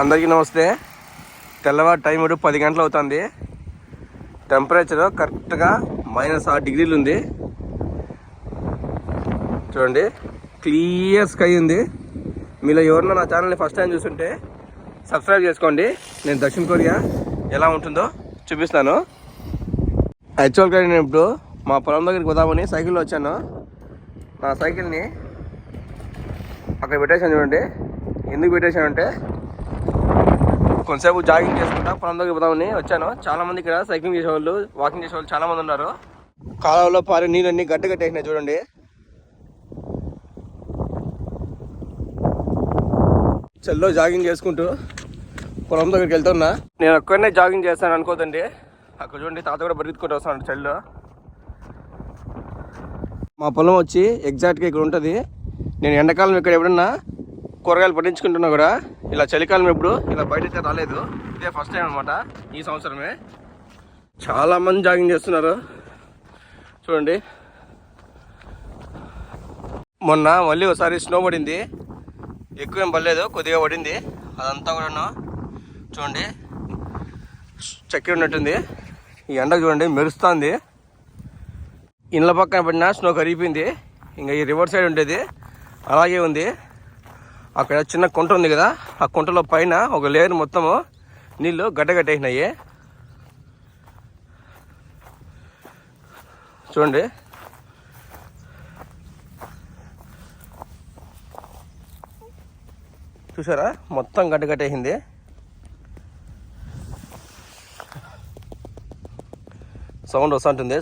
అందరికీ నమస్తే. తెల్లవారు టైం ఇప్పుడు పది గంటలు అవుతుంది. టెంపరేచర్ కరెక్ట్గా మైనస్ ఆరు డిగ్రీలు ఉంది. చూడండి క్లియర్ స్కై ఉంది. మీలో ఎవరన్నా నా ఛానల్ని ఫస్ట్ టైం చూస్తుంటే సబ్స్క్రైబ్ చేసుకోండి. నేను దక్షిణ కొరియా ఎలా ఉంటుందో చూపిస్తాను. యాక్చువల్గా నేను ఇప్పుడు మా పొలం దగ్గరికి పోదామని సైకిల్లో వచ్చాను. నా సైకిల్ని అక్కడ పెట్టేశాను చూడండి. ఎందుకు పెట్టేశానంటే కొంతసేపు జాగింగ్ చేసుకుంటా పొలం దగ్గర పోదామని వచ్చాను. చాలా మంది ఇక్కడ సైక్లింగ్ చేసేవాళ్ళు వాకింగ్ చేసేవాళ్ళు చాలా మంది ఉన్నారు. కాలువలో పారే నీళ్ళన్నీ గడ్డ కట్టేసినాయి చూడండి. చెల్లో జాగింగ్ చేసుకుంటూ పొలం దగ్గరికి వెళ్తున్నా. నేను ఒక్కడనే జాగింగ్ చేస్తాను అనుకోదండి. అక్కడ చూడండి తాత కూడా బరిగించుకుంటూ వస్తున్నాడు చెల్లో. మా పొలం వచ్చి ఎగ్జాక్ట్గా ఇక్కడ ఉంటుంది. నేను ఎండాకాలం ఇక్కడ ఎప్పుడన్నా కూరగాయలు పండించుకుంటున్నా కూడా. ఇలా చలికాలం ఎప్పుడు ఇలా బయట రాలేదు. ఇదే ఫస్ట్ టైం అనమాట ఈ సంవత్సరమే. చాలా మంది జాగింగ్ చేస్తున్నారు. చూడండి. మొన్న మళ్ళీ ఒకసారి స్నో పడింది. ఎక్కువ ఏం పడలేదు కొద్దిగా పడింది. అదంతా కూడాను చూడండి. చక్కెర ఉన్నట్టుంది. ఈ ఎండ చూడండి మెరుస్తుంది. ఇండ్ల పక్కన పడిన స్నో కరిగిపోయింది. ఇంకా ఈ రివర్ సైడ్ ఉండేది. అలాగే ఉంది. అక్కడ చిన్న కుంట ఉంది కదా ఆ కుంటలో పైన ఒక లేయర్ మొత్తము నీళ్ళు గడ్డగట్టేసినాయి. చూడండి. చూసారా? మొత్తం గడ్డగట్టేసింది. సౌండ్ వస్తుంటుంది.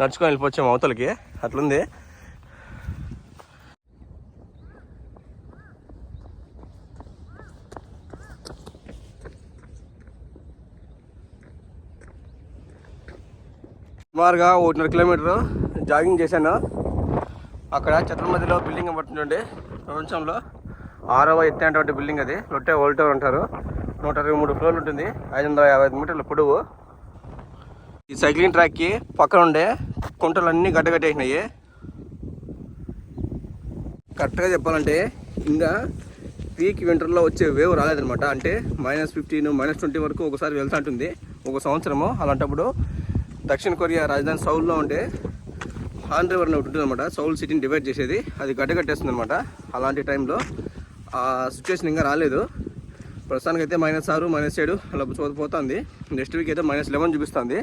నడుచుకొని వెళ్ళిపోవచ్చాము అవతలకి. అట్లుంది. సుమారుగా ఒకటిన్నర కిలోమీటర్ జాగింగ్ చేశాను. అక్కడ చతుర్మతిలో మధ్యలో బిల్డింగ్ పడుతుండే ప్రపంచంలో ఆరవ ఎత్తైనటువంటి బిల్డింగ్ అది. లొట్టే ఓల్డ్ టవర్ అంటారు. నూట ఇరవై మూడు ఫ్లోర్లు ఉంటుంది. ఐదు వందల యాభై ఐదు మీటర్ల పొడవు. ఈ సైక్లింగ్ ట్రాక్కి పక్కన ఉండే కుంటలు అన్నీ గడ్డగట్టేసినాయి. కరెక్ట్గా చెప్పాలంటే ఇంకా పీక్ వింటర్లో వచ్చే వేవ్ రాలేదనమాట అంటే మైనస్ ఫిఫ్టీన్ మైనస్ ట్వంటీ వరకు ఒకసారి వెళ్తూ ఉంటుంది. ఒక సంవత్సరము అలాంటప్పుడు దక్షిణ కొరియా రాజధాని సౌల్లో ఉంటే హాన్ రివర్ అని ఒకటి ఉంటుంది అనమాట సౌల్ సిటీని డివైడ్ చేసేది. అది గడ్డ కట్టేస్తుంది అనమాట అలాంటి టైంలో ఆ సిచ్యువేషన్ ఇంకా రాలేదు. ప్రస్తుతానికి అయితే మైనస్ ఆరు మైనస్ ఏడు అలా పోతుంది. నెక్స్ట్ వీక్ అయితే మైనస్ లెవెన్ చూపిస్తుంది.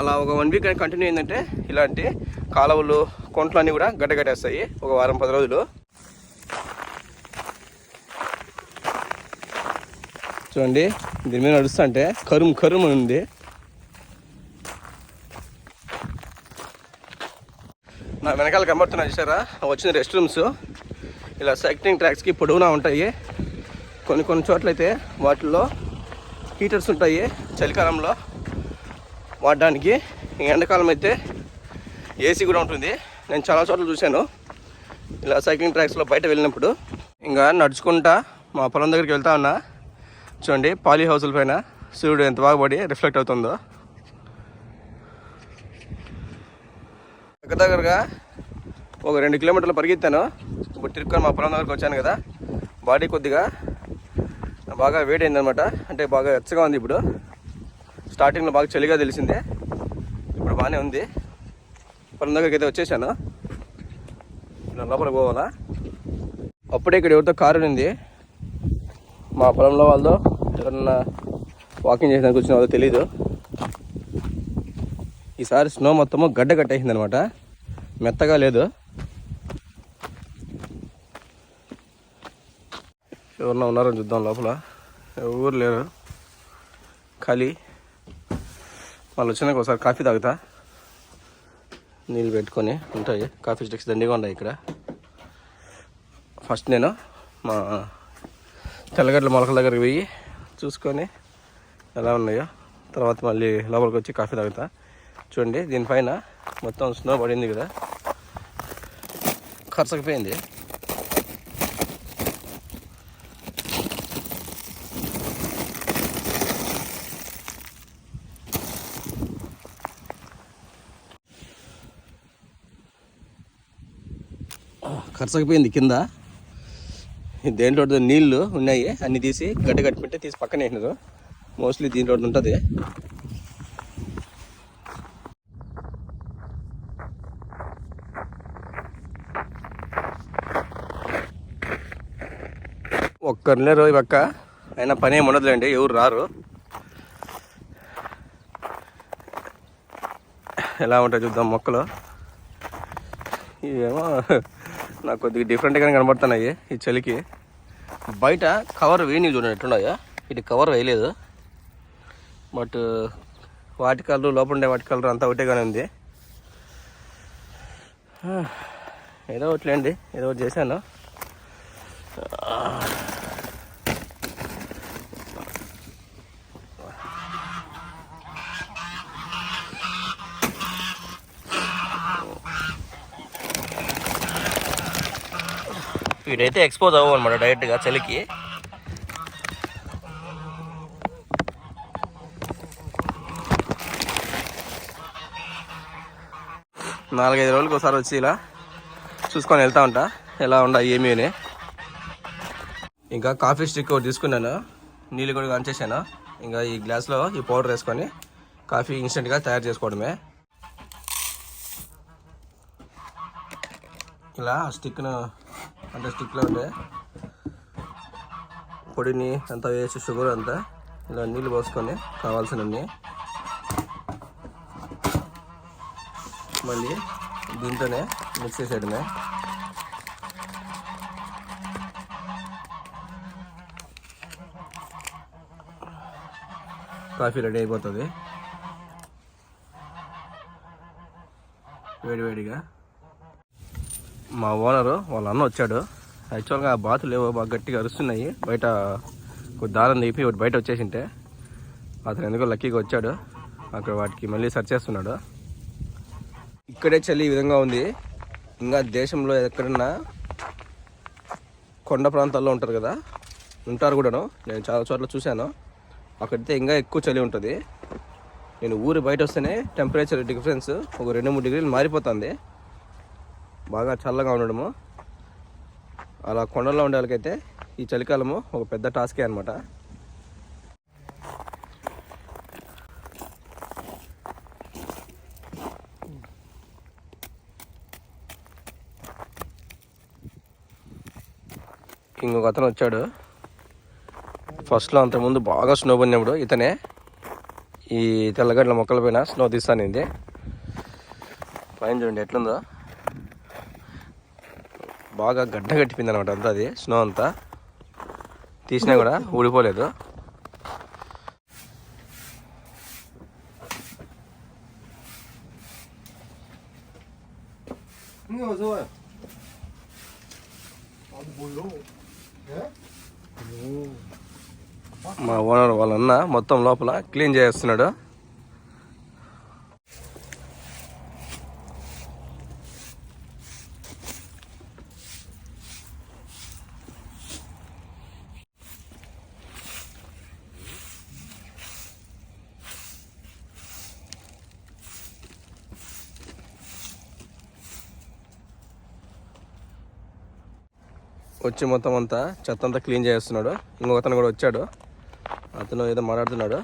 అలా ఒక వన్ వీక్ కంటిన్యూ అయిందంటే ఇలాంటి కాలువలు కొంట్లన్నీ కూడా గడ్డ కట్టేస్తాయి. ఒక వారం పది రోజులు. చూడండి దీని మీద నడుస్తుంటే కరుం కరుం అని ఉంది. నా వెనకాల కనబడుతున్నా చూసారా వచ్చిన రెస్ట్ రూమ్స్ ఇలా సైక్లింగ్ ట్రాక్స్కి పొడవునా ఉంటాయి. కొన్ని కొన్ని చోట్ల అయితే వాటిల్లో హీటర్స్ ఉంటాయి చలికాలంలో వాడడానికి. ఎండాకాలం అయితే ఏసీ కూడా ఉంటుంది. నేను చాలా చోట్ల చూశాను. ఇలా సైక్లింగ్ ట్రాక్స్లో బయట వెళ్ళినప్పుడు ఇంకా నడుచుకుంటా మా పొలం దగ్గరికి వెళ్తా ఉన్నా. చూడండి పాలీ హౌసుల పైన సూర్యుడు ఎంత బాగా పడి రిఫ్లెక్ట్ అవుతుందో. దగ్గర దగ్గరగా ఒక రెండు కిలోమీటర్లు పరిగెత్తాను. ఇప్పుడు తిరుక్కొని మా పొలం దగ్గరకు వచ్చాను కదా. బాడీ కొద్దిగా బాగా వేడైందనమాట అంటే బాగా ఎచ్చగా ఉంది ఇప్పుడు. స్టార్టింగ్లో బాగా చలిగా తెలిసిందే. ఇప్పుడు బాగానే ఉంది. పొలం దగ్గరికి అయితే వచ్చేసాను. ఇప్పుడు లోపల పోవాలా? అప్పుడే ఇక్కడ ఎవరితో కారు ఉంది. మా పొలంలో వాళ్ళతో ఎవరన్నా వాకింగ్ చేసినందుకు వచ్చిన వాళ్ళతో తెలీదు. ఈసారి స్నో మొత్తము గడ్డ కట్టేసింది అనమాట మెత్తగా లేదు. ఎవరన్నా ఉన్నారో చూద్దాం లోపల. ఎవరు లేరు. ఖాళీ. వాళ్ళు వచ్చినాక ఒకసారి కాఫీ తాగుతా. నీళ్ళు పెట్టుకొని ఉంటాయి. కాఫీ స్టిక్స్ దండిగా ఉన్నాయి ఇక్కడ. ఫస్ట్ నేను మా తెల్లగడ్డల మొలకల దగ్గరికి పోయి చూసుకొని ఎలా ఉన్నాయో. తర్వాత మళ్ళీ లోపలికి వచ్చి కాఫీ తాగుతా. చూడండి దీనిపైన మొత్తం స్నో పడింది కదా. ఖర్చుకుపోయింది ఖర్చుకుపోయింది కింద. దేంట్లో నీళ్ళు ఉన్నాయి అన్ని తీసి గడ్డ కట్టి పెట్టి తీసి పక్కన వేసినారు. మోస్ట్లీ దీంట్లో ఉంటుంది ఒక్కరినే రోజు పక్క. అయినా పని ఏమి ఉండదులేండి ఎవరు రారు. ఎలా ఉంటాయి చూద్దాం మొక్కలు. ఇవేమో నాకు కొద్దిగా డిఫరెంట్గానే కనబడుతున్నాయి ఈ చలికి. బయట కవర్ వేయని చూడండి ఎట్లున్నాయో. ఇటు కవర్ వేయలేదు. బట్ వాటి కలర్ లోపల ఉండే వాటి కలర్ అంతా ఒకటేగానే ఉంది. ఏదో ఒకటిలేండి ఏదో ఒకటి చేశాను. వీడైతే ఎక్స్పోజ్ అవ్వవు అనమాట డైరెక్ట్గా చలికి నాలుగైదు రోజులకు ఒకసారి వచ్చి ఇలా చూసుకొని వెళ్తా ఉంటా. ఎలా ఉండా ఏమీ అని. ఇంకా కాఫీ స్టిక్ ఒకటి తీసుకున్నాను. నీళ్ళు కూడా కంచేసాను ఇంకా ఈ గ్లాస్లో ఈ పౌడర్ వేసుకొని కాఫీ ఇన్స్టెంట్గా తయారు చేసుకోవడమే. ఇలా స్టిక్ను అంటే స్టిక్లో ఉండే. పొడిని అంతా వేసి షుగర్ అంతా ఇలా నీళ్ళు పోసుకొని కావాల్సినన్ని మళ్ళీ దీంతోనే మిక్స్ చేసేయడమే. కాఫీ రెడీ అయిపోతుంది. వేడివేడిగా మా ఓనరు వాళ్ళ అన్న వచ్చాడు. యాక్చువల్గా ఆ బాతులు ఏవో బాగా గట్టిగా అరుస్తున్నాయి. బయట కొద్ది దారం తీపి ఒకటి బయట వచ్చేసింటే అతను ఎందుకో లక్కీగా వచ్చాడు. అక్కడ వాటికి మళ్ళీ సెర్చ్ చేస్తున్నాడు. ఇక్కడే చలి ఈ విధంగా ఉంది. ఇంకా దేశంలో ఎక్కడన్నా కొండ ప్రాంతాల్లో ఉంటారు కదా ఉంటారు కూడాను. నేను చాలా చోట్ల చూశాను. అక్కడైతే ఇంకా ఎక్కువ చలి ఉంటుంది. నేను ఊరు బయట వస్తేనే టెంపరేచర్ డిఫరెన్స్ ఒక రెండు మూడు డిగ్రీలు మారిపోతుంది. బాగా చల్లగా ఉండడము. అలా కొండల్లో ఉండే వాళ్ళకైతే ఈ చలికాలము ఒక పెద్ద టాస్కే అనమాట ఇంకొక అతను వచ్చాడు. ఫస్ట్లో అంతకుముందు బాగా స్నో పడినప్పుడు ఇతనే ఈ తెల్లగడ్డల మొక్కల పైన స్నో తీస్తానింది. పైన చూడండి ఎట్లుందో. బాగా గడ్డ కట్టిపోయింది అనమాట అంతా అది స్నో అంతా. తీసినా కూడా ఊడిపోలేదు. మా ఓనర్ వాళ్ళన్న మొత్తం లోపల క్లీన్ చేస్తున్నాడు. వచ్చి మొత్తం అంతా చెత్త అంతా క్లీన్ చేస్తున్నాడు. ఇంకొక అతను కూడా వచ్చాడు. అతను ఏదో మాట్లాడుతున్నాడు.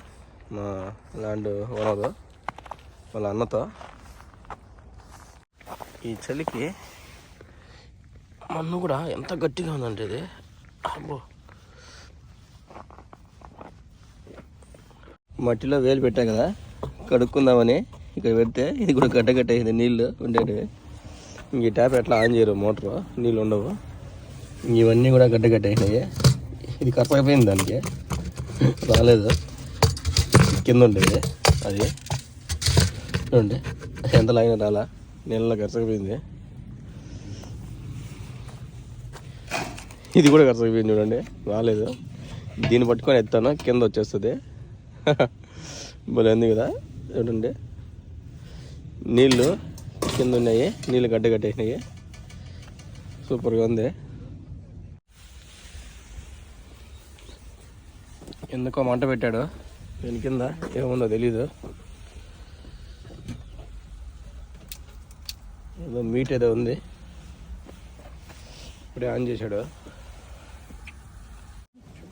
మా ల్యాండ్ ఓనర్. వాళ్ళ అన్నతో. ఈ చలికి మన్ను కూడా ఎంత గట్టిగా ఉందంటే ఇది. అబ్బో. మట్టిలో వేలు పెట్టా కదా కడుక్కుందామని ఇక్కడ పెడితే ఇది కూడా గడ్డ కట్టేసింది నీళ్ళు ఉండేటివి. ఇంక ఈ ట్యాప్ ఎట్లా ఆన్ చేయరు మోటారు నీళ్ళు ఉండవు. ఇవన్నీ కూడా గడ్డ అయినాయి ఇది కరపైపోయింది దానికి. రాలేదు. కింద ఉండేది అది. చూడండి ఎంత లాగిన రాలా? నీళ్ళలో కరసకపోయింది ఇది కూడా కరసకపోయింది చూడండి రాలేదు. దీన్ని పట్టుకొని ఎత్తాను కింద వచ్చేస్తుంది. భలే ఉంది కదా చూడండి. నీళ్ళు కింద ఉన్నాయి నీళ్ళు గడ్డ కట్టేసినాయి. సూపర్గా ఉంది. ఎందుకో మంట పెట్టాడు. దీని కింద ఏముందో తెలీదు. ఏదో మీట్ ఏదో ఉంది. ఇప్పుడే ఆన్ చేశాడు.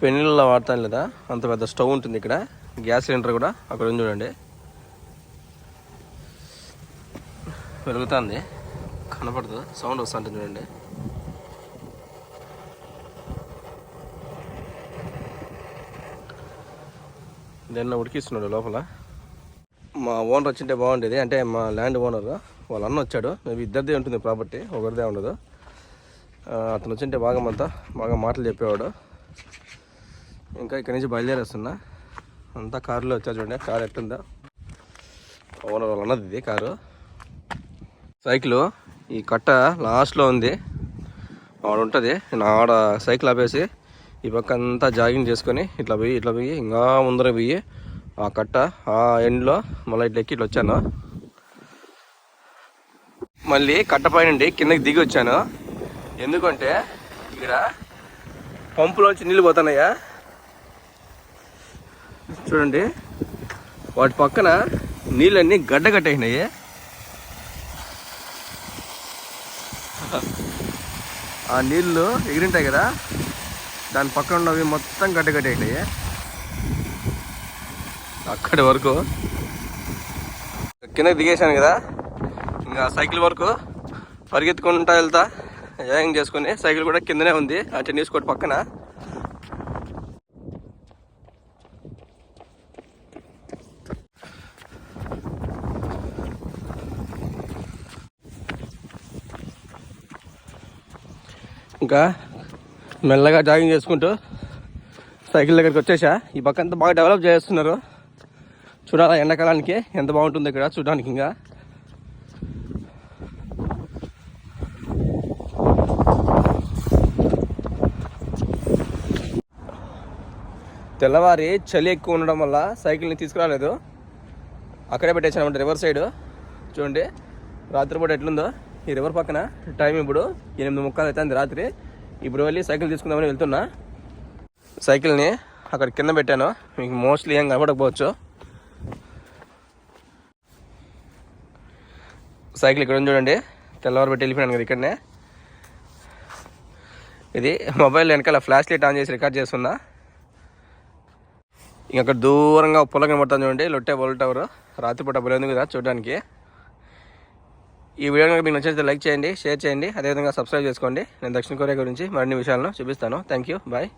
పెళ్ళిళ్ళలో వాడతాను లేదా? అంత పెద్ద స్టవ్ ఉంటుంది ఇక్కడ. గ్యాస్ సిలిండర్ కూడా అక్కడ ఉంది చూడండి. పెరుగుతుంది కనపడదు. సౌండ్ వస్తుంటుంది చూడండి. దాన్ని ఉడికిస్తున్నాడు లోపల. మా ఓనర్ వచ్చింటే బాగుండేది. అంటే మా ల్యాండ్ ఓనర్ వాళ్ళ అన్న వచ్చాడు. మేబీ ఇద్దరిదే ఉంటుంది ప్రాపర్టీ ఒకరిదే ఉండదు. అతను వచ్చింటే బాగా అంతా బాగా మాటలు చెప్పేవాడు. ఇంకా ఇక్కడి నుంచి బయలుదేరేస్తున్నా. అంతా కారులో వచ్చా చూడండి. కారు ఎట్టుందా ఓనర్ వాళ్ళ అన్నది ఇది కారు. సైకిల్ ఈ కట్ట లాస్ట్లో ఉంది. ఆడ ఉంటుంది. నేను ఆడ సైకిల్ ఆపేసి ఈ పక్క అంతా జాగింగ్ చేసుకొని ఇట్లా పోయి ఇట్లా పోయి ఇంకా ముందర పోయి ఆ కట్ట ఆ ఎండ్లో మళ్ళీ ఇట్లా ఎక్కి ఇట్లా వచ్చాను. మళ్ళీ కట్ట పైనుండి కిందకి దిగి వచ్చాను. ఎందుకంటే ఇక్కడ పంపులోంచి నీళ్ళు పోతున్నాయా? చూడండి. వాటి పక్కన నీళ్ళన్నీ గడ్డ కట్టేసినాయి ఆ నీళ్ళు ఎగిరింటాయి కదా. దాని పక్కన ఉన్నవి మొత్తం గడ్డ అక్కడి వరకు. కిందకి దిగేశాను కదా. ఇంకా సైకిల్ వరకు పరిగెత్తుకుంటా వెళ్తా. జాగింగ్ చేసుకుని సైకిల్ కూడా కిందనే ఉంది. ఆ టెన్నిస్ కోర్ట్ పక్కన. ఇంకా మెల్లగా జాగింగ్ చేసుకుంటూ సైకిల్ దగ్గరికి వచ్చేసా. ఈ పక్క అంతా బాగా డెవలప్ చేస్తున్నారు. చూడాలా ఎండాకాలానికి ఎంత బాగుంటుంది ఇక్కడ చూడడానికి ఇంకా. తెల్లవారి చలి ఎక్కువ ఉండడం వల్ల సైకిల్ని తీసుకురాలేదు. అక్కడే పెట్టేసాను రివర్ సైడ్. చూడండి రాత్రిపూట ఎట్లుందో. ఈ రివర్ పక్కన టైం ఇప్పుడు ఎనిమిది ముక్కలు అవుతుంది రాత్రి. ఇప్పుడు వెళ్ళి సైకిల్ తీసుకుందామని వెళ్తున్నా. సైకిల్ని అక్కడ కింద పెట్టాను. మీకు మోస్ట్లీ ఏం కనపడకపోవచ్చు. సైకిల్ ఇక్కడ చూడండి. తెల్లవారు పెట్టి వెళ్ళిపోయాను కదా ఇక్కడనే. ఇది మొబైల్ వెనకాల ఫ్లాష్ లైట్ ఆన్ చేసి రికార్డ్ చేస్తున్నా. ఇంక అక్కడ దూరంగా పొలం కనబడుతుంది చూడండి. లొట్టే బోల్ టవర్. రాత్రిపూట బలి ఉంది కదా చూడడానికి. ఈ వీడియో కనుక మీకు నచ్చితే లైక్ చేయండి షేర్ చేయండి అదేవిధంగా సబ్స్క్రైబ్ చేసుకోండి. నేను దక్షిణ కొరియా గురించి మరిన్ని విషయాలను చూపిస్తాను. Thank you bye